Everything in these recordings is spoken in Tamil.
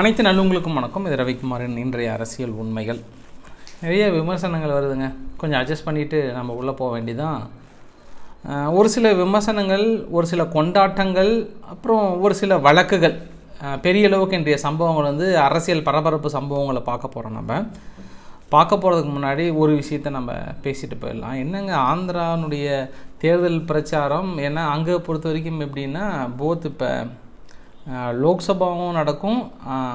அனைத்து நல்லவங்களுக்கும் வணக்கம். இது ரவிக்குமாரின் இன்றைய அரசியல் உண்மைகள். நிறைய விமர்சனங்கள் வருதுங்க. கொஞ்சம் அட்ஜஸ்ட் பண்ணிவிட்டு நம்ம உள்ளே போக வேண்டிதான். ஒரு சில விமர்சனங்கள் ஒரு சில கொண்டாட்டங்கள் அப்புறம் ஒரு சில வழக்குகள். பெரிய அளவுக்கு இன்றைய சம்பவங்கள் வந்து அரசியல் பரபரப்பு சம்பவங்களை பார்க்க போகிறோம் நம்ம. பார்க்க போகிறதுக்கு முன்னாடி ஒரு விஷயத்த நம்ம பேசிட்டு போயிடலாம். என்னங்க ஆந்திரானுடைய தேர்தல் பிரச்சாரம்? ஏன்னா அங்கே பொறுத்த வரைக்கும் எப்படின்னா போத் இப்போ லோக்சபாவும் நடக்கும்.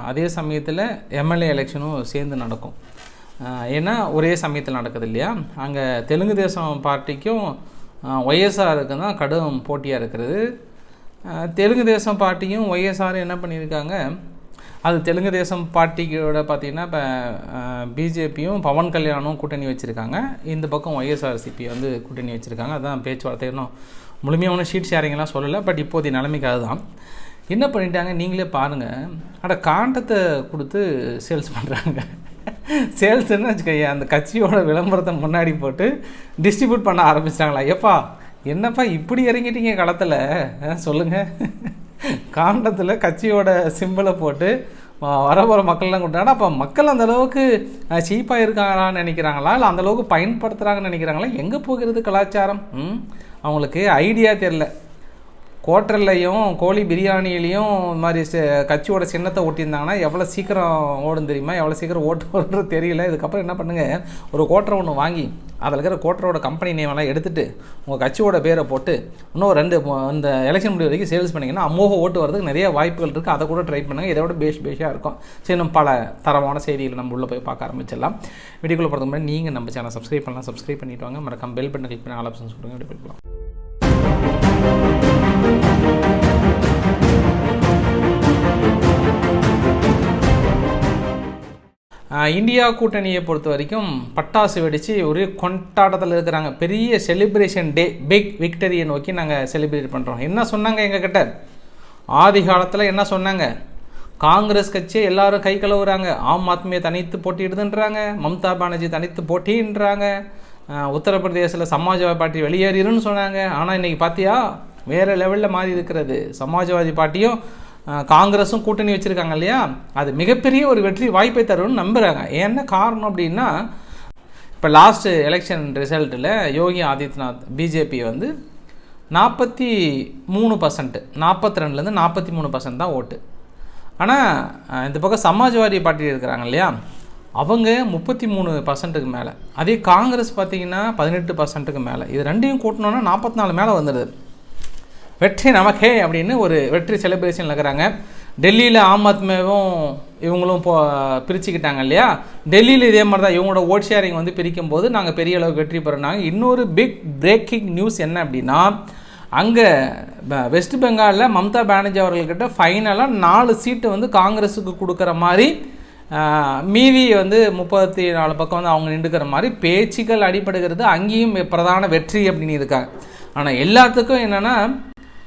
அதே சமயத்தில் எம்எல்ஏ எலெக்ஷனும் சேர்ந்து நடக்கும். ஏன்னா ஒரே சமயத்தில் நடக்குது இல்லையா? அங்கே தெலுங்கு தேசம் பார்ட்டிக்கும் ஒய்எஸ்ஆருக்கு தான் கடும் போட்டியாக இருக்கிறது. தெலுங்கு தேசம் பார்ட்டியும் ஒய்எஸ்ஆர் என்ன பண்ணியிருக்காங்க? அது தெலுங்கு தேசம் பார்ட்டியோட பார்த்திங்கன்னா இப்போ பிஜேபியும் பவன் கல்யாணும் கூட்டணி வச்சுருக்காங்க. இந்த பக்கம் ஒய்எஸ்ஆர்சிபி வந்து கூட்டணி வச்சுருக்காங்க. அதுதான் பேச்சுவார்த்தை இன்னும் முழுமையான ஷீட் ஷேரிங்லாம் சொல்லலை. பட் இப்போதைய நிலைமைக்கு அதுதான். என்ன பண்ணிட்டாங்க? நீங்களே பாருங்கள் ஆனால் காண்டத்தை கொடுத்து சேல்ஸ் பண்ணுறாங்க சேல்ஸ்ன்னு வச்சுக்கோங்க அந்த கட்சியோட விளம்பரத்தை முன்னாடி போட்டு டிஸ்ட்ரிபியூட் பண்ண ஆரம்பிச்சிட்டாங்களா? எப்பா என்னப்பா இப்படி இறங்கிட்டீங்க களத்தில்? சொல்லுங்கள் காண்டத்தில் கட்சியோட சிம்பிளை போட்டு வர போகிற மக்கள்லாம் கொண்டாட அப்போ மக்கள் அந்தளவுக்கு சீப்பாக இருக்காங்களான்னு நினைக்கிறாங்களா? இல்லை அந்த அளவுக்கு பயன்படுத்துகிறாங்கன்னு நினைக்கிறாங்களா? எங்கே போகிறது கலாச்சாரம்? அவங்களுக்கு ஐடியா தெரில கோட்டர்லையும் கோழி பிரியாணிலையும் இந்த மாதிரி கட்சியோட சின்னத்தை ஓட்டியிருந்தாங்கன்னா எவ்வளோ சீக்கிரம் ஓடும் தெரியுமா? எவ்வளோ சீக்கிரம் ஓட்டுறது தெரியல. இதுக்கப்புறம் என்ன பண்ணுங்கள் ஒரு கோட்டரை ஒன்று வாங்கி அதில் இருக்கிற கோட்டரோட கம்பெனி நேம் எல்லாம் உங்கள் கட்சியோட பேரை போட்டு இன்னும் ரெண்டு இந்த எலெக்ஷன் முடிவு வரைக்கும் சேல்ஸ் பண்ணிங்கன்னா அமோக ஓட்டு வரதுக்கு நிறைய வாய்ப்புகள் இருக்குது அதை கூட ட்ரை பண்ணுங்கள் இதை விட பேஷ் பேஷாக இருக்கும். சரி இன்னும் பல தரமான செய்திகளை நம்ம உள்ளே போய் பார்க்க ஆரம்பிச்சிடலாம். வீடியோக்குள்ளே போகிறதுக்கு முன்னாடி நீங்கள் நம்ம சேனல் சப்ஸ்கிரைப் பண்ணலாம். சப்ஸ்கிரைப் பண்ணிவிட்டு வாங்க. மறக்காம பெல் பட்டன் கிளிக் பண்ணி ஆல் சொல்லுங்கள் அப்படி போய்க்கலாம் இந்தியா கூட்டணியை பொறுத்த வரைக்கும் பட்டாசு வெடித்து ஒரே கொண்டாட்டத்தில் இருக்கிறாங்க. பெரிய செலிப்ரேஷன் டே பிக் விக்டரியை நோக்கி நாங்கள் செலிப்ரேட் பண்ணுறோம் என்ன சொன்னாங்க எங்ககிட்ட? ஆதி காலத்தில் என்ன சொன்னாங்க? காங்கிரஸ் கட்சியை எல்லாரும் கை கழுவுறாங்க. ஆம் ஆத்மியை தனித்து போட்டியிடுதுன்றாங்க. மம்தா பானர்ஜி தனித்து போட்டின்றாங்க ஆஹ் உத்தரப்பிரதேசத்தில் சமாஜ்வாதி பார்ட்டி வெளியேறிடுன்னு சொன்னாங்க. ஆனால் இன்றைக்கி பார்த்தியா வேறு லெவலில் மாறி இருக்கிறது. சமாஜ்வாதி பார்ட்டியும் காங்கிரஸும் கூட்டணி வச்சுருக்காங்க இல்லையா? அது மிகப்பெரிய ஒரு வெற்றி வாய்ப்பை தரும்னு நம்புகிறாங்க என்ன காரணம் அப்படின்னா இப்போ லாஸ்ட்டு எலெக்ஷன் ரிசல்ட்டில் யோகி ஆதித்யநாத் பிஜேபி வந்து நாற்பத்தி மூணு பர்சன்ட்டு நாற்பத்தி ரெண்டுலேருந்து நாற்பத்தி மூணு பர்சன்ட் தான் ஓட்டு. ஆனால் இந்த பக்கம் சமாஜ்வாதி பார்ட்டி இருக்கிறாங்க இல்லையா? அவங்க முப்பத்தி மூணு பர்சன்ட்டுக்கு மேலே. அதே காங்கிரஸ் பார்த்திங்கன்னா பதினெட்டு பர்சன்ட்டுக்கு மேலே. இது ரெண்டையும் கூட்டணுன்னா நாற்பத்தி நாலு மேலே வந்துடுது. வெற்றி நமக்கே அப்படின்னு ஒரு வெற்றி செலிப்ரேஷன் இருக்கிறாங்க. டெல்லியில் ஆம் ஆத்மியும் இவங்களும் போ பிரிச்சுக்கிட்டாங்க இல்லையா? டெல்லியில் இதே மாதிரி தான் இவங்களோட ஓட் ஷேரிங் வந்து பிரிக்கும் போது நாங்கள் பெரிய அளவுக்கு வெற்றி பெறுனாங்க. இன்னொரு பிக் பிரேக்கிங் நியூஸ் என்ன அப்படின்னா அங்கே வெஸ்ட் பெங்காலில் மம்தா பானர்ஜி அவர்கள்கிட்ட ஃபைனலாக நாலு சீட்டு வந்து காங்கிரஸுக்கு கொடுக்குற மாதிரி மீவி மீதி வந்து முப்பத்தி நாலு பக்கம் வந்து அவங்க நின்றுக்கிற மாதிரி பேச்சுக்கள் அடிபடுகிறது. அங்கேயும் பிரதான வெற்றி அப்படின்னு இருக்காங்க. ஆனால் எல்லாத்துக்கும் என்னென்னா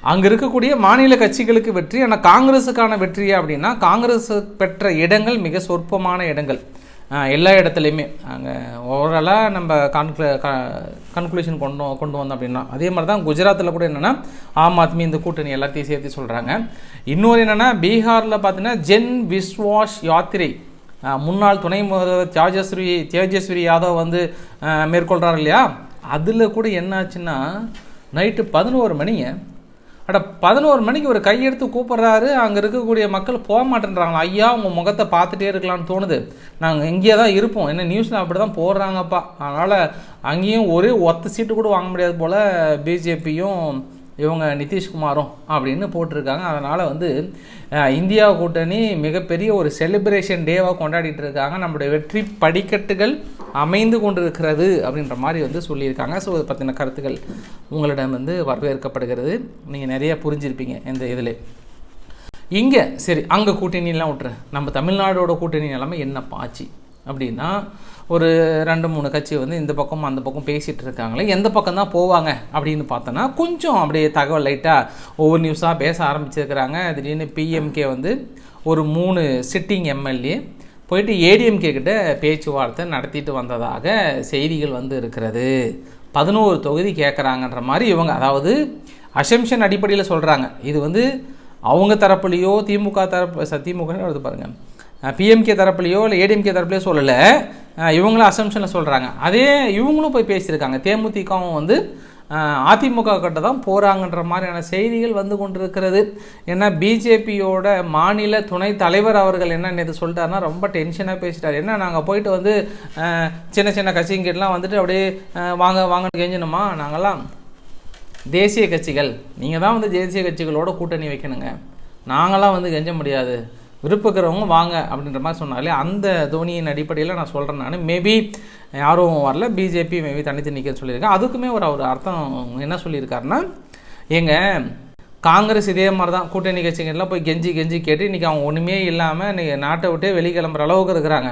அங்கே இருக்கக்கூடிய மாநில கட்சிகளுக்கு வெற்றி ஆனால் காங்கிரஸுக்கான வெற்றி அப்படின்னா காங்கிரஸ் பெற்ற இடங்கள் மிக சொற்பமான இடங்கள். எல்லா இடத்துலையுமே. அங்கே ஓவராலாக நம்ம கான்க்ள கன்க்ளூஷன் கொண்டு கொண்டு வந்தோம் அப்படின்னா அதே மாதிரி தான் குஜராத்தில் கூட என்னென்னா ஆம் ஆத்மி இந்த கூட்டணி எல்லாத்தையும் சேர்த்து சொல்கிறாங்க இன்னொரு என்னென்னா பீகாரில் பார்த்தீங்கன்னா ஜென் விஸ்வாஷ் யாத்திரை. முன்னாள் துணை முதல்வர் தியாஜஸ்வரி தேஜஸ்வி யாதவ் வந்து மேற்கொள்கிறார் இல்லையா? அதில் கூட என்னாச்சுன்னா நைட்டு பதினோரு மணியை அட பதினோரு மணிக்கு ஒரு கையெடுத்து கூப்பிட்றாரு. அங்கே இருக்கக்கூடிய மக்கள் போக மாட்டேன்றாங்களா? ஐயா உங்கள் முகத்தை பார்த்துட்டே இருக்கலாம்னு தோணுது. நாங்கள் இங்கேயே தான் இருப்போம். என்ன நியூஸில் அப்படி தான் போடுறாங்கப்பா. அதனால் அங்கேயும் ஒரே ஒத்த சீட்டு கூட வாங்க முடியாது போல். பிஜேபியும் இவங்க நிதிஷ்குமாரும் அப்படின்னு போட்டிருக்காங்க. அதனால் வந்து இந்தியா கூட்டணி மிகப்பெரிய ஒரு செலிப்ரேஷன் டேவாக கொண்டாடிட்டு இருக்காங்க. நம்மளுடைய வெற்றி படிக்கட்டுகள் அமைந்து கொண்டிருக்கிறது அப்படின்ற மாதிரி வந்து சொல்லியிருக்காங்க. ஸோ இதை பற்றின கருத்துக்கள் உங்களிடம் வந்து வரவேற்கப்படுகிறது. நீங்கள் நிறைய புரிஞ்சிருப்பீங்க இந்த இதில். இங்கே சரி அங்கே கூட்டணியெலாம் விட்டுரு. நம்ம தமிழ்நாடோட கூட்டணி நிலைமை என்ன பாச்சு அப்படின்னா ஒரு ரெண்டு மூணு கட்சி வந்து இந்த பக்கம் அந்த பக்கம் பேசிகிட்டு இருக்காங்களே எந்த பக்கம் தான் போவாங்க அப்படின்னு பார்த்தோன்னா கொஞ்சம் அப்படியே தகவல் லைட்டாக ஒவ்வொரு நியூஸாக பேச ஆரம்பிச்சிருக்கிறாங்க. திடீர்னு பிஎம்கே வந்து ஒரு மூணு சிட்டிங் எம்எல்ஏ போயிட்டு ஏடிஎம்கே கிட்ட பேச்சுவார்த்தை நடத்திட்டு வந்ததாக செய்திகள் வந்து இருக்கிறது. பதினோரு தொகுதி கேட்குறாங்கன்ற மாதிரி இவங்க அதாவது அசம்ஷன் அடிப்படையில் சொல்கிறாங்க இது வந்து அவங்க தரப்புலையோ திமுக தரப்பு திமுக வருது பாருங்கள் பிஎம்கே தரப்புலையோ இல்லை ஏடிஎம்கே தரப்புலையோ சொல்லலை. இவங்களும் அசம்ஷனில் சொல்கிறாங்க அதே இவங்களும் போய் பேசியிருக்காங்க. தேமுதிகவும் வந்து அதிமுக கிட்ட தான் போகிறாங்கன்ற மாதிரியான செய்திகள் வந்து கொண்டிருக்கிறது. ஏன்னா பிஜேபியோட மாநில துணைத் தலைவர் அவர்கள் என்ன நேற்று சொல்லிட்டாருன்னா ரொம்ப டென்ஷனாக பேசிட்டார். என்ன நாங்கள் போயிட்டு வந்து சின்ன சின்ன கட்சிங்கிட்டலாம் வந்துட்டு அப்படியே வாங்க வாங்க வாங்கன்னு கெஞ்சணுமா நாங்கள்லாம் தேசிய கட்சிகள். நீங்கள் தான் வந்து தேசிய கட்சிகளோட கூட்டணி வைக்கணுங்க. நாங்களாம் வந்து கெஞ்ச முடியாது. விருப்பக்கிறவங்க வாங்க அப்படின்ற மாதிரி சொன்னாலே அந்த தோனியின் அடிப்படையில் நான் சொல்கிறேன் நான். மேபி யாரும் வரல பிஜேபி மேபி தனித்து நிற்கன்னு சொல்லியிருக்கேன் அதுக்குமே ஒரு அவர் அர்த்தம் என்ன சொல்லியிருக்காருன்னா எங்க காங்கிரஸ் இதே மாதிரி தான் கூட்டணி கட்சிகள்லாம் போய் கெஞ்சி கெஞ்சி கேட்டு இன்றைக்கி அவங்க ஒன்றுமே இல்லாமல் இன்றைக்கி நாட்டை விட்டே வெளிக்கிளம்புற அளவுக்கு இருக்கிறாங்க.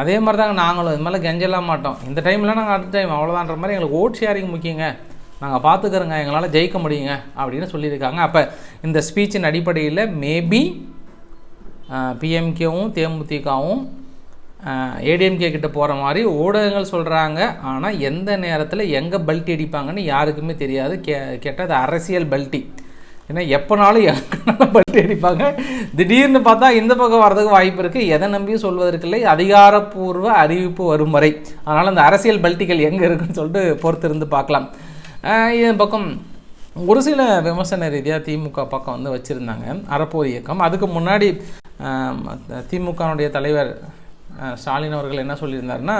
அதே மாதிரி தாங்க நாங்களும். இது மேலே கெஞ்சலாம் மாட்டோம். இந்த டைமில் நாங்கள் அடுத்த டைம் அவ்வளோதான்ற மாதிரி எங்களுக்கு ஓட் ஷேரிங் முக்கியங்க. நாங்கள் பார்த்துக்கிறோங்க எங்களால் ஜெயிக்க முடியுங்க அப்படின்னு சொல்லியிருக்காங்க. அப்போ இந்த ஸ்பீச்சின் அடிப்படையில் மேபி பிஎம்கேவும் தேமுதிகவும் ஏடிஎம்கே கிட்ட போகிற மாதிரி ஊடகங்கள் சொல்கிறாங்க ஆனால் எந்த நேரத்தில் எங்கே பல்ட்டி அடிப்பாங்கன்னு யாருக்குமே தெரியாது. கே கேட்டால் அது அரசியல் பல்ட்டி. ஏன்னா எப்போனாலும் எங்கனாலும் பல்ட்டி அடிப்பாங்க. திடீர்னு பார்த்தா இந்த பக்கம் வர்றதுக்கு வாய்ப்பு இருக்குது எதை நம்பியும் சொல்வதற்கில்லை அதிகாரப்பூர்வ அறிவிப்பு வரும் வரை. அதனால் அந்த அரசியல் பல்ட்டிகள் எங்கே இருக்குன்னு சொல்லிட்டு பொறுத்திருந்து பார்க்கலாம். இது பக்கம் ஒரு சில விமர்சன ரீதியாக திமுக பக்கம் வந்து வச்சுருந்தாங்க. அறப்போர் இயக்கம். அதுக்கு முன்னாடி திமுகனுடைய தலைவர் ஸ்டாலின் அவர்கள் என்ன சொல்லியிருந்தாருன்னா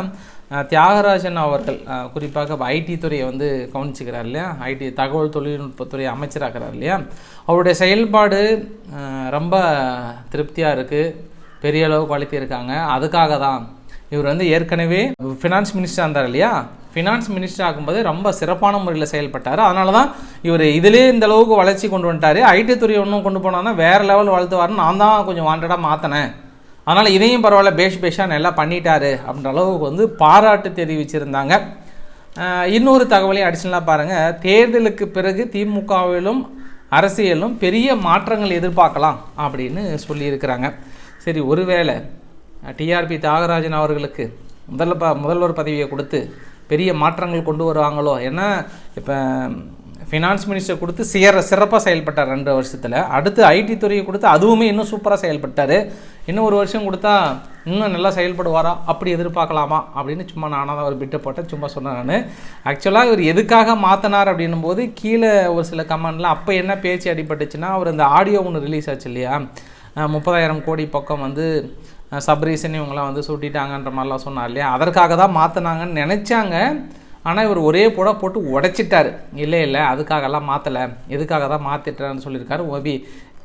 தியாகராஜன் அவர்கள் குறிப்பாக ஐடி துறையை வந்து கவனிச்சுக்கிறார் இல்லையா? ஐடி தகவல் தொழில்நுட்பத்துறை அமைச்சராகிறார் இல்லையா? அவருடைய செயல்பாடு ரொம்ப திருப்தியாக இருக்குது பெரிய அளவுக்கு வளர்த்தி இருக்காங்க. அதுக்காக தான் இவர் வந்து ஏற்கனவே ஃபினான்ஸ் மினிஸ்டர் இருந்தார் இல்லையா? ஃபினான்ஸ் மினிஸ்டர் ஆகும்போது ரொம்ப சிறப்பான முறையில் செயல்பட்டார். அதனால தான் இவர் இதிலே இந்த அளவுக்கு வளர்ச்சி கொண்டு வந்துட்டார். ஐடி துறை ஒன்றும் கொண்டு போனான்னா வேறு லெவல் வளர்த்துவார்னு நான் தான் கொஞ்சம் வாண்டடாக மாற்றினேன் அதனால் இதையும் பரவாயில்ல பேஷ் பேஷாக நல்லா பண்ணிட்டாரு அப்படின்ற அளவுக்கு வந்து பாராட்டு தெரிவிச்சிருந்தாங்க. இன்னொரு தகவலையும் அடிஷனலாக பாருங்கள் தேர்தலுக்கு பிறகு திமுகவிலும் அரசியலும் பெரிய மாற்றங்கள் எதிர்பார்க்கலாம் அப்படின்னு சொல்லியிருக்கிறாங்க. சரி ஒருவேளை டிஆர்பி தியாகராஜன் அவர்களுக்கு முதல்ல ப முதல்வர் பதவியை கொடுத்து பெரிய மாற்றங்கள் கொண்டு வருவாங்களோ? ஏன்னா இப்போ ஃபினான்ஸ் மினிஸ்டர் கொடுத்து சிற சிறப்பாக செயல்பட்டார் ரெண்டு வருஷத்தில். அடுத்து ஐடி துறையை கொடுத்து அதுவுமே இன்னும் சூப்பராக செயல்பட்டார். இன்னும் ஒரு வருஷம் கொடுத்தா இன்னும் நல்லா செயல்படுவாரா? அப்படி எதிர்பார்க்கலாமா? அப்படின்னு சும்மா நானாக தான் ஒரு பிட்டு போட்டேன் சும்மா சொன்னேன் நான். ஆக்சுவலாக இவர் எதுக்காக மாற்றினார் அப்படின்னும் போது கீழே ஒரு சில கமெண்டில் அப்போ என்ன பேச்சு அடிபட்டுச்சுன்னா அவர் இந்த ஆடியோ ஒன்று ரிலீஸ் ஆச்சு இல்லையா? முப்பதாயிரம் கோடி பக்கம் வந்து சப்ரீசன் இவங்களாம் வந்து சுட்டிட்டாங்கன்ற மாதிரிலாம் சொன்னார் இல்லையா? அதற்காக தான் மாற்றினாங்கன்னு நினச்சாங்க. ஆனால் இவர் ஒரே போட போட்டு உடைச்சிட்டாரு. இல்லை இல்லை அதுக்காகலாம் மாற்றலை எதுக்காக தான் மாற்றிட்டாருன்னு சொல்லியிருக்காரு. ஓபி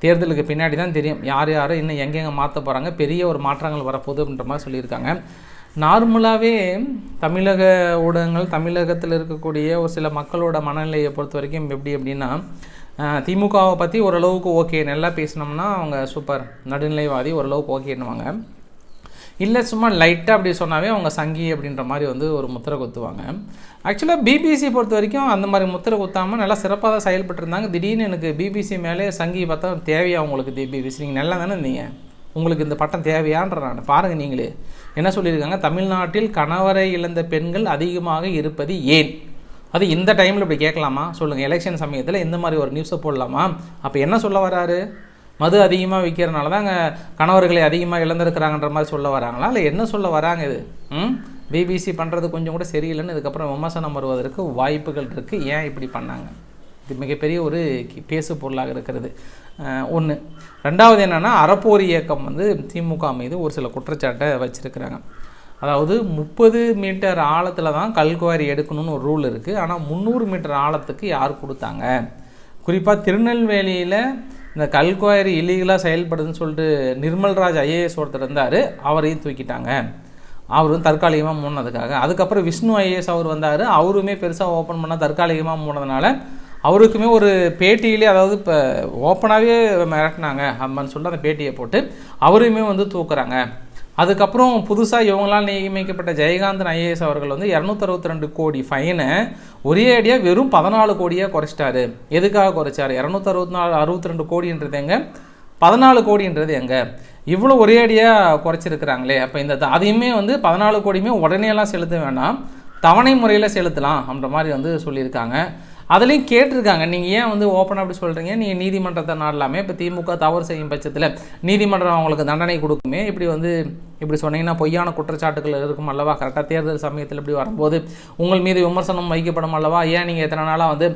தேர்தலுக்கு பின்னாடி தான் தெரியும். யார் யாரும் இன்னும் எங்கெங்கே மாற்ற போகிறாங்க பெரிய ஒரு மாற்றங்கள் வரப்போகுது அப்படின்ற மாதிரி சொல்லியிருக்காங்க. நார்மலாகவே தமிழக ஊடகங்கள் தமிழகத்தில் இருக்கக்கூடிய ஒரு சில மக்களோட மனநிலையை பொறுத்த வரைக்கும் எப்படி அப்படின்னா திமுகவை பற்றி ஓரளவுக்கு ஓகே நல்லா பேசினோம்னா அவங்க சூப்பர் நடுநிலைவாதி ஓரளவுக்கு ஓகேன்னுவாங்க இல்லை சும்மா லைட்டாக அப்படி சொன்னாவே அவங்க சங்கி அப்படின்ற மாதிரி வந்து ஒரு முத்திரை குத்துவாங்க. ஆக்சுவலாக பிபிசி பொறுத்த வரைக்கும் அந்த மாதிரி முத்திரை குத்தாமல் நல்லா சிறப்பாக தான் செயல்பட்டுருந்தாங்க. திடீர்னு எனக்கு பிபிசி மேலே சங்கி பார்த்தா தேவையா உங்களுக்கு பிபிசி நீங்கள் நல்லா தானே இருந்தீங்க. உங்களுக்கு இந்த பட்டம் தேவையான்ற நான் பாருங்கள் நீங்களே. என்ன சொல்லியிருக்காங்க? தமிழ்நாட்டில் கணவரை இழந்த பெண்கள் அதிகமாக இருப்பது ஏன்? அது இந்த டைமில் இப்படி கேட்கலாமா? சொல்லுங்கள் எலெக்ஷன் சமயத்தில் இந்த மாதிரி ஒரு நியூஸை போடலாமா? அப்போ என்ன சொல்ல வராரு? மது அதிகமாக விற்கிறனால தான் அங்கே கணவர்களை அதிகமாக இழந்திருக்கிறாங்கன்ற மாதிரி சொல்ல வராங்களா? இல்லை என்ன சொல்ல வராங்க இது? ம்? பிபிசி பண்ணுறது கொஞ்சம் கூட சரியில்லைன்னு இதுக்கப்புறம் விமர்சனம் வருவதற்கு வாய்ப்புகள் இருக்குது ஏன் இப்படி பண்ணாங்க? இது மிகப்பெரிய ஒரு கி- பேசு பொருளாக இருக்கிறது. ஒன்று ரெண்டாவது என்னென்னா அறப்போர் இயக்கம் வந்து திமுக மீது ஒரு சில குற்றச்சாட்டை வச்சுருக்கிறாங்க. அதாவது முப்பது மீட்டர் ஆழத்தில் தான் கல்குவாரி எடுக்கணும்னு ஒரு ரூல் இருக்குது ஆனால் முந்நூறு மீட்டர் ஆழத்துக்கு யார் கொடுத்தாங்க? குறிப்பாக திருநெல்வேலியில் இந்த கல்குவாரி இல்லீகலாக செயல்படுதுன்னு சொல்லிட்டு நிர்மல்ராஜ் ஐஏஎஸ் ஒருத்தர் இருந்தார். அவரையும் தூக்கிட்டாங்க. அவரும் தற்காலிகமாக மூடினதுக்காக. அதுக்கப்புறம் விஷ்ணு ஐஏஎஸ் அவர் வந்தார். அவருமே பெருசாக ஓப்பன் பண்ணால் தற்காலிகமாக மூடினதுனால அவருக்குமே ஒரு பேட்டியிலே அதாவது இப்போ ஓப்பனாகவே மிரட்டினாங்க. அம்மன் சொல்லிட்டு அந்த பேட்டியை போட்டு அவரையுமே வந்து தூக்குறாங்க. அதுக்கப்புறம் புதுசாக இவங்களால் நியமிக்கப்பட்ட ஜெயகாந்தன் ஐஏஎஸ் அவர்கள் வந்து இரநூத்தறுபத்தி ரெண்டு கோடி ஃபைனை ஒரே அடியாக வெறும் பதினாலு கோடியாக குறைச்சிட்டாரு. எதுக்காக குறைச்சாரு? இரநூத்தறுபத்தி நாலு அறுபத்தி ரெண்டு கோடின்றது எங்கே? பதினாலு கோடின்றது எங்கே? இவ்வளோ ஒரே அடியாக குறைச்சிருக்கிறாங்களே. அப்போ இந்த அதையுமே வந்து பதினாலு கோடியுமே உடனேலாம் செலுத்த வேண்டாம் தவணை முறையில் செலுத்தலாம் அப்படின்ற மாதிரி வந்து சொல்லியிருக்காங்க. அதுலேயும் கேட்டிருக்காங்க. நீங்கள் ஏன் வந்து ஓப்பனாக அப்படி சொல்கிறீங்க நீங்கள் நீதிமன்றத்தை நாடலாமே. இப்போ திமுக தவறு செய்யும் பட்சத்தில் நீதிமன்றம் அவங்களுக்கு தண்டனை கொடுக்குமே. இப்படி வந்து இப்படி சொன்னீங்கன்னா பொய்யான குற்றச்சாட்டுகள் இருக்கும் அல்லவா? கரெக்டாக தேர்தல் சமயத்தில் இப்படி வரும்போது உங்கள் மீது விமர்சனம் வைக்கப்படும் அல்லவா? ஏன் நீங்கள் எத்தனை நாளாக வந்து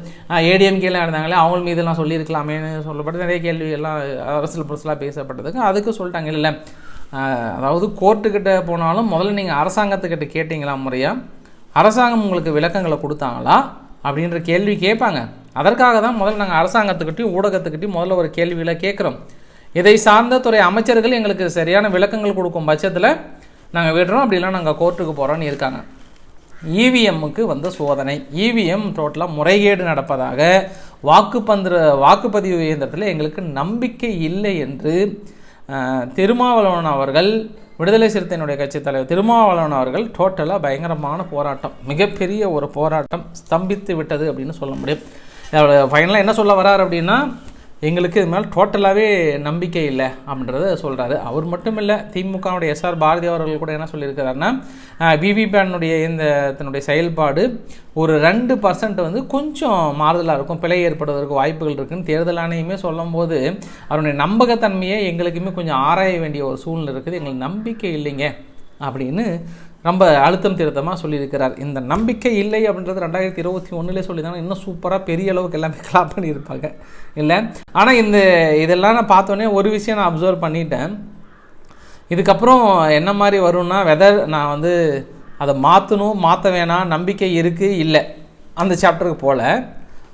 ஏடிஎம்கேலாம் இருந்தாங்களே அவங்க மீதெல்லாம் சொல்லியிருக்கலாமேன்னு சொல்லப்பட்டு நிறைய கேள்வி எல்லாம் அரசியல் புரசலாக பேசப்பட்டதுக்கு அதுக்கு சொல்லிட்டாங்க. இல்லை அதாவது கோர்ட்டுக்கிட்ட போனாலும் முதல்ல நீங்கள் அரசாங்கத்துக்கிட்ட கேட்டிங்களா முறையாக அரசாங்கம் உங்களுக்கு விளக்கங்களை கொடுத்தாங்களா? அப்படின்ற கேள்வி கேட்பாங்க. அதற்காக தான் முதல்ல நாங்கள் அரசாங்கத்துக்கிட்டையும் ஊடகத்துக்கிட்டையும் முதல்ல ஒரு கேள்விகளை கேட்குறோம். இதை சார்ந்த துறை அமைச்சர்கள் எங்களுக்கு சரியான விளக்கங்கள் கொடுக்கும் பட்சத்தில் நாங்கள் விடுறோம். அப்படிலாம் நாங்கள் கோர்ட்டுக்கு போகிறோன்னு இருக்காங்க. இவிஎம்முக்கு வந்த சோதனை. இவிஎம் டோட்டலாக முறைகேடு நடப்பதாக வாக்குப்பந்திர வாக்குப்பதிவு இயந்திரத்தில் எங்களுக்கு நம்பிக்கை இல்லை என்று திருமாவளவன் அவர்கள் விடுதலை சிறுத்தையினுடைய கட்சி தலைவர் திருமாவளவன் அவர்கள் டோட்டலாக பயங்கரமான போராட்டம் மிகப்பெரிய ஒரு போராட்டம் ஸ்தம்பித்து விட்டது அப்படின்னு சொல்ல முடியும். ஃபைனலாக என்ன சொல்ல வரார் அப்படின்னா எங்களுக்கு இது மேலே டோட்டலாகவே நம்பிக்கை இல்லை அப்படின்றத சொல்கிறாரு அவர் மட்டும் இல்லை திமுகவுடைய எஸ்ஆர் பாரதி அவர்கள் கூட என்ன சொல்லியிருக்கிறாருன்னா விவிபேனுடைய இந்த தன்னுடைய செயல்பாடு ஒரு ரெண்டு பர்சன்ட் வந்து கொஞ்சம் மாறுதலாக இருக்கும். பிழை ஏற்படுவதற்கு வாய்ப்புகள் இருக்குன்னு தேர்தல் ஆணையமே சொல்லும்போது அவருடைய நம்பகத்தன்மையை எங்களுக்குமே கொஞ்சம் ஆராய வேண்டிய ஒரு சூழ்நிலை இருக்குது. எங்களுக்கு நம்பிக்கை இல்லைங்க அப்படின்னு ரொம்ப அழுத்தம் திருத்தமாக சொல்லியிருக்கிறார். இந்த நம்பிக்கை இல்லை அப்படின்றது ரெண்டாயிரத்தி இருபத்தி ஒன்றுலேயே சொல்லியிருந்தாங்க. இன்னும் சூப்பராக பெரிய அளவுக்கு எல்லாமே கிளாப் பண்ணியிருப்பாங்க. இல்லை? ஆனால் இந்த இதெல்லாம் நான் பார்த்தோன்னே ஒரு விஷயம் நான் அப்சர்வ் பண்ணிட்டேன். இதுக்கப்புறம் என்ன மாதிரி வரும்னா வெதர் நான் வந்து அதை மாற்றணும் மாற்ற வேணாம் நம்பிக்கை இருக்குது இல்லை. அந்த சாப்டருக்கு போகல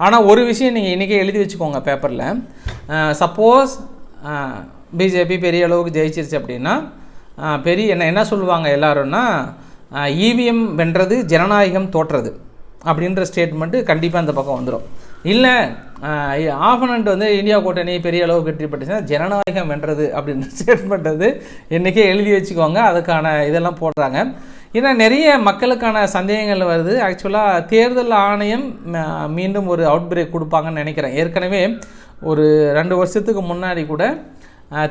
ஆனால் ஒரு விஷயம் நீங்கள் இன்றைக்கே எழுதி வச்சுக்கோங்க பேப்பரில் சப்போஸ் பிஜேபி பெரிய அளவுக்கு ஜெயிச்சிருச்சு அப்படின்னா பெரிய என்ன என்ன சொல்லுவாங்க எல்லாரும்னா இவிஎம் வென்றது ஜனநாயகம் தோற்றது அப்படின்ற ஸ்டேட்மெண்ட்டு கண்டிப்பாக அந்த பக்கம் வந்துடும் இல்லை ஆஃபனண்ட் வந்து இந்தியா கூட்டணி பெரிய அளவுக்கு வெற்றி பெற்றுச்சுன்னா ஜனநாயகம் வென்றது அப்படின்ற ஸ்டேட்மெண்ட் வந்து இன்றைக்கே எழுதி வச்சுக்கோங்க அதுக்கான இதெல்லாம் போடுறாங்க. ஏன்னா நிறைய மக்களுக்கான சந்தேகங்கள் வருது. ஆக்சுவலாக தேர்தல் ஆணையம் மீண்டும் ஒரு அவுட் பிரேக் கொடுப்பாங்கன்னு நினைக்கிறேன். ஏற்கனவே ஒரு ரெண்டு வருஷத்துக்கு முன்னாடி கூட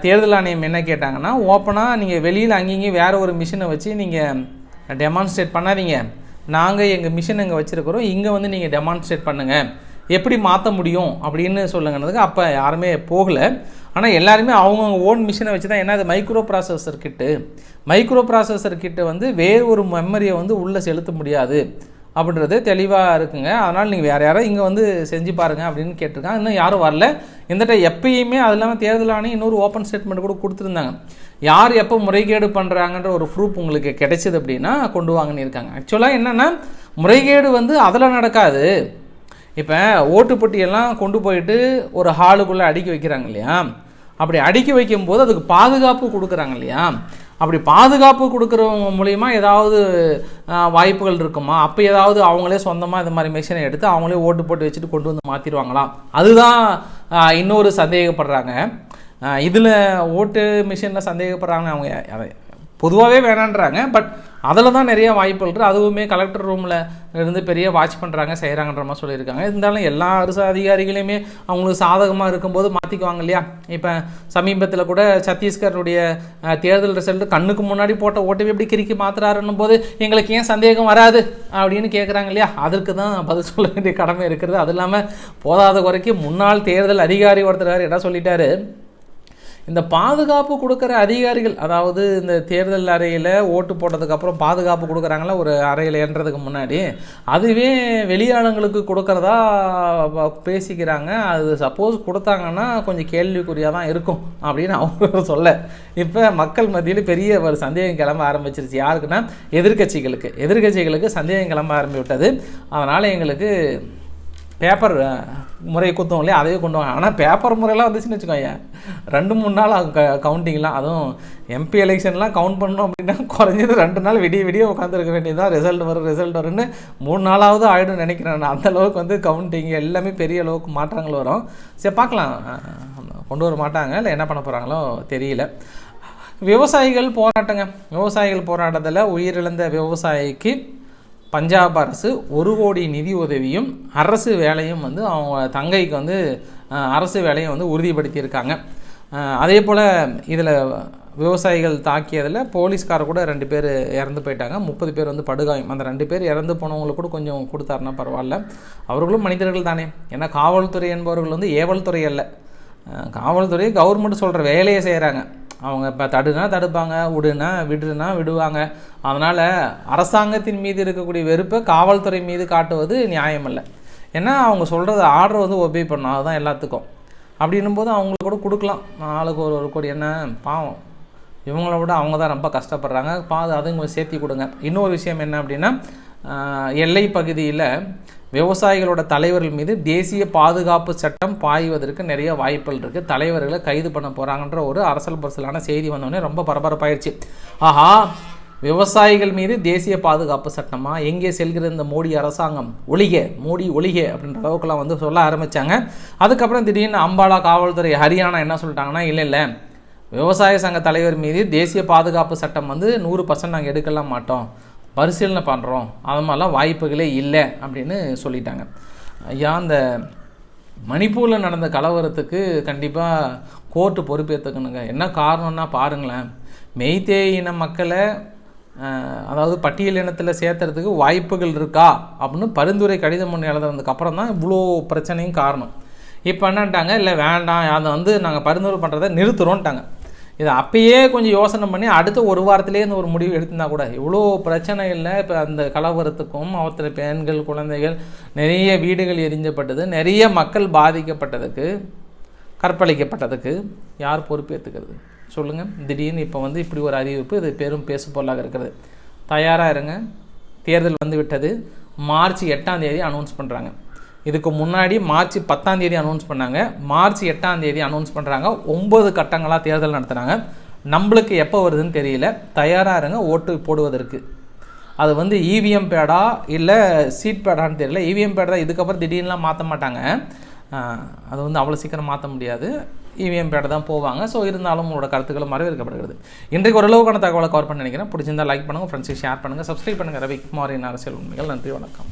தேர்தல் ஆணையம் என்ன கேட்டாங்கன்னா ஓப்பனாக நீங்கள் வெளியில் அங்கேயும் வேறு ஒரு மிஷினை வச்சு நீங்கள் டெமான்ஸ்ட்ரேட் பண்ணாதீங்க. நாங்கள் எங்கள் மிஷின் இங்கே வச்சுருக்கிறோம். இங்கே வந்து நீங்கள் டெமான்ஸ்ட்ரேட் பண்ணுங்கள் எப்படி மாற்ற முடியும் அப்படின்னு சொல்லுங்கிறதுக்கு அப்போ யாருமே போகலை. ஆனால் எல்லாருமே அவங்கவுங்க ஓன் மிஷினை வச்சு தான் ஏன்னா அது மைக்ரோ ப்ராசஸர் கிட்டு. மைக்ரோ ப்ராசஸர் கிட்ட வந்து வேறு ஒரு மெமரியை வந்து உள்ளே செலுத்த முடியாது அப்படின்றது தெளிவாக இருக்குங்க. அதனால் நீங்கள் வேறு யாரோ இங்கே வந்து செஞ்சு பாருங்கள் அப்படின்னு கேட்டிருக்காங்க. இன்னும் யாரும் வரல. இந்த எப்பயுமே அது இல்லாமல் தேர்தல் ஆணையம் இன்னொரு ஓப்பன் ஸ்டேட்மெண்ட் கூட கொடுத்துருந்தாங்க. யார் எப்போ முறைகேடு பண்ணுறாங்கன்ற ஒரு ப்ரூஃப் உங்களுக்கு கிடைச்சிது அப்படின்னா கொண்டு வாங்கன்னு இருக்காங்க. ஆக்சுவலாக என்னென்னா முறைகேடு வந்து அதில் நடக்காது. இப்போ ஓட்டுப்பட்டியெல்லாம் கொண்டு போயிட்டு ஒரு ஹாலுக்குள்ளே அடுக்கி வைக்கிறாங்க இல்லையா? அப்படி அடுக்கி வைக்கும்போது அதுக்கு பாதுகாப்பு கொடுக்குறாங்க இல்லையா? அப்படி பாதுகாப்பு கொடுக்குறவங்க மூலிமா ஏதாவது வாய்ப்புகள் இருக்குமா? அப்போ ஏதாவது அவங்களே சொந்தமாக இந்த மாதிரி மிஷினை எடுத்து அவங்களே ஓட்டு போட்டு வச்சுட்டு கொண்டு வந்து மாற்றிடுவாங்களாம் அதுதான் இன்னொரு சந்தேகப்படுறாங்க. இதில் ஓட்டு மிஷினில் சந்தேகப்படுறாங்க அவங்க. அதை பொதுவாகவே வேணான்றாங்க பட் அதில் தான் நிறைய வாய்ப்புகள் இருக்குது அதுவுமே கலெக்டர் ரூமில் இருந்து பெரிய வாட்ச் பண்ணுறாங்க செய்கிறாங்கன்ற மாதிரி சொல்லியிருக்காங்க. இருந்தாலும் எல்லா அரசு அதிகாரிகளையுமே அவங்களுக்கு சாதகமாக இருக்கும்போது மாற்றிக்குவாங்க இல்லையா? இப்போ சமீபத்தில் கூட சத்தீஸ்கருடைய தேர்தல் ரிசல்ட் கண்ணுக்கு முன்னாடி போட்ட ஓட்டவே எப்படி கிறுக்கி மாத்துறாருன்னும் போது எங்களுக்கு ஏன் சந்தேகம் வராது அப்படின்னு கேட்குறாங்க இல்லையா? அதற்கு தான் பதில் சொல்ல வேண்டிய கடமை இருக்கிறது. அது இல்லாமல் போதாத குறைக்கு முன்னாள் தேர்தல் அதிகாரி ஒருத்தர் என்ன சொல்லிட்டாரு? இந்த பாதுகாப்பு கொடுக்குற அதிகாரிகள் அதாவது இந்த தேர்தல் அறையில் ஓட்டு போட்டதுக்கப்புறம் பாதுகாப்பு கொடுக்குறாங்களா? ஒரு அறையில் ஏன்றதுக்கு முன்னாடி. அதுவே வெளியாளங்களுக்கு கொடுக்குறதா பேசிக்கிறாங்க. அது சப்போஸ் கொடுத்தாங்கன்னா கொஞ்சம் கேள்விக்குறியாக தான் இருக்கும் அப்படின்னு அவங்க சொல்ல. இப்போ மக்கள் மத்தியில் பெரிய ஒரு சந்தேகம் கிளம்ப ஆரம்பிச்சிருச்சு. யாருக்குன்னா? எதிர்க்கட்சிகளுக்கு எதிர்க்கட்சிகளுக்கு சந்தேகம் கிளம்ப ஆரம்பி விட்டது அதனால் எங்களுக்கு பேப்பர் முறையை குத்தம் இல்லையா? அதையே கொண்டு வாங்க. ஆனால் பேப்பர் முறையெல்லாம் வந்துச்சுன்னு வச்சுக்கோங்க. ரெண்டு மூணு நாள் ஆகும் க கவுண்டிங்லாம் அதுவும் எம்பி எலெக்ஷன்லாம் கவுண்ட் பண்ணோம் அப்படின்னா குறைஞ்சது ரெண்டு நாள் விடிய விடிய உட்காந்துருக்க வேண்டியதுதான். ரிசல்ட் வரும் ரிசல்ட் வரும்னு மூணு நாளாவது ஆகிடும் நினைக்கிறேன் நான். அந்த அளவுக்கு வந்து கவுண்டிங் எல்லாமே பெரிய அளவுக்கு மாற்றங்கள் வரும். சரி பார்க்கலாம். கொண்டு வர மாட்டாங்க. இல்லை என்ன பண்ண போகிறாங்களோ தெரியல. விவசாயிகள் போராட்டங்க. விவசாயிகள் போராட்டத்தில் உயிரிழந்த விவசாயிக்கு பஞ்சாப் அரசு ஒரு கோடி நிதி உதவியும் அரசு வேலையும் வந்து அவங்க தங்கைக்கு வந்து அரசு வேலையும் வந்து உறுதிப்படுத்தியிருக்காங்க. அதே போல் இதில் விவசாயிகள் தாக்கியதில் போலீஸ்கார கூட ரெண்டு பேர் இறந்து போயிட்டாங்க. முப்பது பேர் வந்து படுகாயம். அந்த ரெண்டு பேர் இறந்து போனவங்களுக்கு கூட கொஞ்சம் கொடுத்தாருன்னா பரவாயில்ல. அவர்களும் மனிதர்கள் தானே. ஏன்னா காவல்துறை என்பவர்கள் வந்து ஏவல் துறை அல்ல காவல்துறை கவர்மெண்ட் சொல்கிற வேலையை செய்கிறாங்க அவங்க இப்போ தடுனா தடுப்பாங்க விடுனா விடுனா விடுவாங்க. அதனால் அரசாங்கத்தின் மீது இருக்கக்கூடிய வெறுப்பை காவல்துறை மீது காட்டுவது நியாயமல்ல. ஏன்னா அவங்க சொல்கிறத ஆர்டர் வந்து ஒபே பண்ணணும் அதுதான் எல்லாத்துக்கும். அப்படின்னும் போது அவங்களுக்கு கூட கொடுக்கலாம். ஆளுக்கு ஒரு ஒரு கோடி. என்ன? பாவம். இவங்கள விட அவங்க தான் ரொம்ப கஷ்டப்படுறாங்க. பாது அதுங்க சேர்த்தி கொடுங்க. இன்னொரு விஷயம் என்ன அப்படின்னா எல்லை பகுதியில் விவசாயிகளோட தலைவர்கள் மீது தேசிய பாதுகாப்பு சட்டம் பாய்வதற்கு நிறைய வாய்ப்புகள் இருக்குது தலைவர்களை கைது பண்ண போகிறாங்கன்ற ஒரு அரசல் பரசலான செய்தி வந்தோடனே ரொம்ப பரபரப்பாயிடுச்சு ஆஹா விவசாயிகள் மீது தேசிய பாதுகாப்பு சட்டமா? எங்கே செல்கிறது இந்த மோடி அரசாங்கம்? ஒளிக மோடி ஒளிக அப்படின்ற அளவுக்குலாம் வந்து சொல்ல ஆரம்பித்தாங்க அதுக்கப்புறம் திடீர்னு அம்பாலா காவல்துறை ஹரியானா என்ன சொல்லிட்டாங்கன்னா இல்லை இல்லை. விவசாய சங்க தலைவர் மீது தேசிய பாதுகாப்பு சட்டம் வந்து நூறு பர்சன்ட் நாங்கள் எடுக்கலாம் மாட்டோம். பரிசீலனை பண்ணுறோம் அது மாதிரிலாம் வாய்ப்புகளே இல்லை அப்படின்னு சொல்லிட்டாங்க. ஐயா அந்த மணிப்பூரில் நடந்த கலவரத்துக்கு கண்டிப்பாக கோர்ட்டு பொறுப்பேற்றுக்கணுங்க என்ன காரணம்னா பாருங்களேன் மெய்தே இன மக்களை அதாவது பட்டியல் இனத்தில் சேர்த்துறதுக்கு வாய்ப்புகள் இருக்கா அப்படின்னு பரிந்துரை கடிதம் ஒன்று எழுதுறதுக்கப்புறம் தான் இவ்வளோ பிரச்சனையும் காரணம். இப்போ என்னன்ட்டாங்க இல்லை வேண்டாம். அதை வந்து நாங்கள் பரிந்துரை பண்ணுறதை நிறுத்துகிறோன்ட்டாங்க இதை அப்பயே கொஞ்சம் யோசனை பண்ணி அடுத்த ஒரு வாரத்திலே இந்த ஒரு முடிவு எடுத்திருந்தா கூட இவ்வளோ பிரச்சனை இல்லை. இப்போ அந்த கலவரத்துக்கும் அவற்றில் பெண்கள் குழந்தைகள் நிறைய வீடுகள் எரிஞ்சப்பட்டது நிறைய மக்கள் பாதிக்கப்பட்டதுக்கு கற்பழிக்கப்பட்டதுக்கு யார் பொறுப்பேற்றுக்கிறது சொல்லுங்கள் திடீர்னு இப்போ வந்து இப்படி ஒரு அறிவிப்பு இது பெரும் பேசு பொருளாக இருக்கிறது. தயாராக இருங்க. தேர்தல் வந்து விட்டது மார்ச் எட்டாம் தேதி அனௌன்ஸ் பண்ணுறாங்க இதுக்கு முன்னாடி மார்ச் பத்தாம் தேதி அனௌன்ஸ் பண்ணாங்க. மார்ச் எட்டாம் தேதி அனௌன்ஸ் பண்ணுறாங்க ஒம்பது கட்டங்களாக தேர்தல் நடத்துனாங்க நம்மளுக்கு எப்போ வருதுன்னு தெரியல. தயாராக இருங்க ஓட்டு போடுவதற்கு. அது வந்து இவிஎம் பேடா இல்லை சீட் பேடான்னு தெரியல. இவிஎம் பேட் தான் இதுக்கப்புறம் திடீர்னுலாம் மாற்ற மாட்டாங்க. அது வந்து அவ்வளோ சீக்கிரம் மாற்ற முடியாது. இவிஎம் பேட தான் போவாங்க. ஸோ இருந்தாலும் உங்களோட கருத்துக்களும் வரவேற்கப்படுகிறது இன்றைக்கு ஓரளவுக்கான தகவலை கவர் பண்ண நினைக்கிறேன். பிடிச்சிருந்தால் லைக் பண்ணுங்கள் ஃப்ரெண்ட்ஸுக்கு ஷேர் பண்ணுங்கள் சப்ஸ்கிரைப் பண்ணுங்கள் ரவிக்குமாரின் அரசியல் உண்மைகள். நன்றி வணக்கம்.